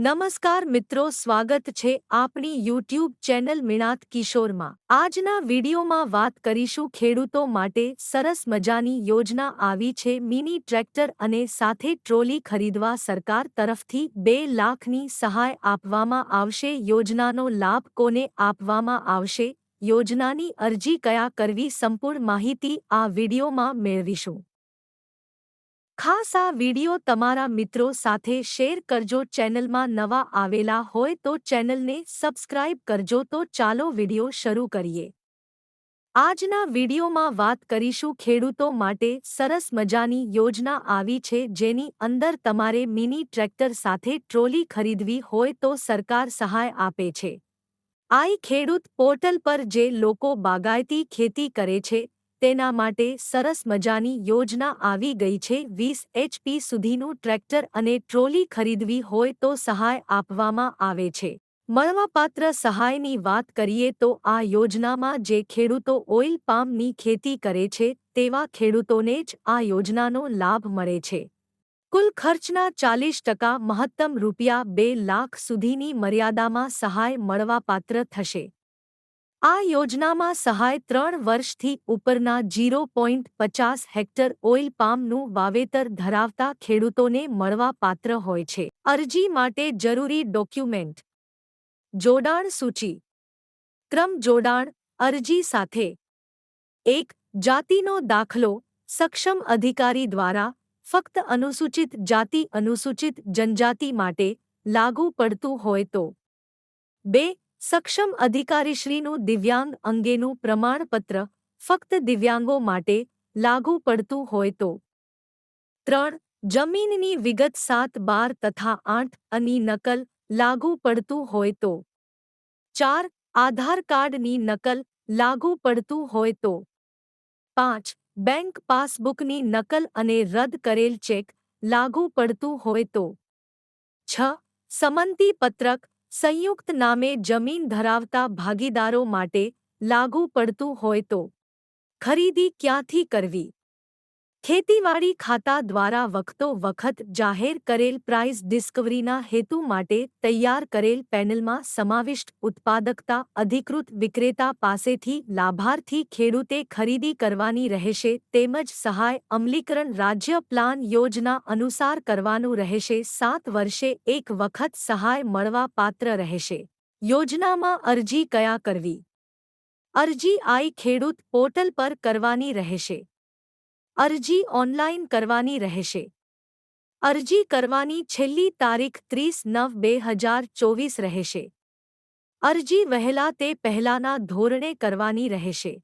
નમસ્કાર મિત્રો, સ્વાગત છે આપણી યુટ્યુબ ચેનલ મિણાત કિશોરમાં. આજના વિડીયોમાં વાત કરીશું ખેડૂતો માટે સરસ મજાની યોજના આવી છે મિની ટ્રેક્ટર અને સાથે ટ્રોલી ખરીદવા સરકાર તરફથી બે લાખની સહાય આપવામાં આવશે. યોજનાનો લાભ કોને આપવામાં આવશે? યોજનાની અરજી કયા કરવી? સંપૂર્ણ માહિતી આ વિડીયોમાં મેળવીશું. ખાસ આ વિડિયો તમારા મિત્રો સાથે શેર કરજો. ચેનલમાં નવા આવેલા હોય તો ચેનલને સબસ્ક્રાઇબ કરજો તો ચાલો વિડિયો શરૂ કરીએ. આજના વિડિયોમાં વાત કરીશું ખેડૂતો માટે સરસ મજાની યોજના આવી છે જેની અંદર તમારે મિની ટ્રેક્ટર સાથે ટ્રોલી ખરીદવી હોય તો સરકાર સહાય આપે છે. આઈ ખેડૂત પોર્ટલ પર જે લોકો બાગાયતી ખેતી કરે છે તેના માટે સરસ મજાની યોજના આવી ગઈ છે. વીસ એચપી સુધીનું ટ્રેક્ટર અને ટ્રોલી ખરીદવી હોય તો સહાય આપવામાં આવે છે. મળવાપાત્ર સહાયની વાત કરીએ તો આ યોજનામાં જે ખેડૂતો ઓઇલ પામની ખેતી કરે છે, તેવા ખેડૂતોને જ આ યોજનાનો લાભ મળે છે. કુલ ખર્ચના ચાલીસ ટકા મહત્તમ રૂપિયા બે લાખ સુધીની મર્યાદામાં સહાય મળવાપાત્ર થશે. આ યોજનામાં સહાય ત્રણ વર્ષથી ઉપરના જીરો પોઈન્ટ પચાસ હેક્ટર ઓઇલ પામનું વાવેતર ધરાવતા ખેડૂતોને મળવા પાત્ર હોય છે. અરજી માટે જરૂરી ડોક્યુમેન્ટ. જોડાણ સૂચિ. ક્રમ જોડાણ, અરજી સાથે. એક, જાતિનો દાખલો, સક્ષમ અધિકારી દ્વારા, ફક્ત અનુસૂચિત જાતિ અનુસૂચિત જનજાતિ માટે, લાગુ પડતું હોય તો. બે સક્ષમ અધિકારીશ્રીનું દિવ્યાંગ અંગેનું પ્રમાણપત્ર ફક્ત દિવ્યાંગો માટે લાગુ પડતું હોય તો. ત્રણ, જમીનની વિગત સાત, બાર તથા આઠ અની નકલ લાગુ પડતું હોય તો. ચાર, આધાર કાર્ડની નકલ લાગુ પડતું હોય તો. પાંચ, બેંક પાસબુકની નકલ અને રદ કરેલ ચેક લાગુ પડતું હોય તો. છ સમંતી પત્રક સંયુક્ત નામે જમીન ધરાવતા ભાગીદારો માટે લાગુ પડતું હોય તો ખરીદી ક્યાંથી કરવી? ખેતીવાડી ખાતા દ્વારા વખતો વખત જાહેર કરેલ પ્રાઇસ ડિસ્કવરીના હેતુ માટે તૈયાર કરેલ પેનલમાં સમાવિષ્ટ ઉત્પાદકતા, અધિકૃત વિક્રેતા પાસેથી લાભાર્થી ખેડૂતે ખરીદી કરવાની રહેશે તેમજ સહાય, અમલીકરણ રાજ્ય પ્લાન યોજના અનુસાર કરવાનું રહેશે, સાત વર્ષે એક વખત સહાય મળવા પાત્ર રહેશે. યોજનામાં અરજી કયા કરવી? અરજી આઈ ખેડૂત પોર્ટલ પર કરવાની રહેશે. અરજી ઓનલાઈન કરવાની રહેશે. અરજી કરવાની છેલ્લી તારીખ ત્રીસ નવ બે હજાર ચોવીસ રહેશે. અરજી વહેલા તે પહેલાના ધોરણે કરવાની રહેશે.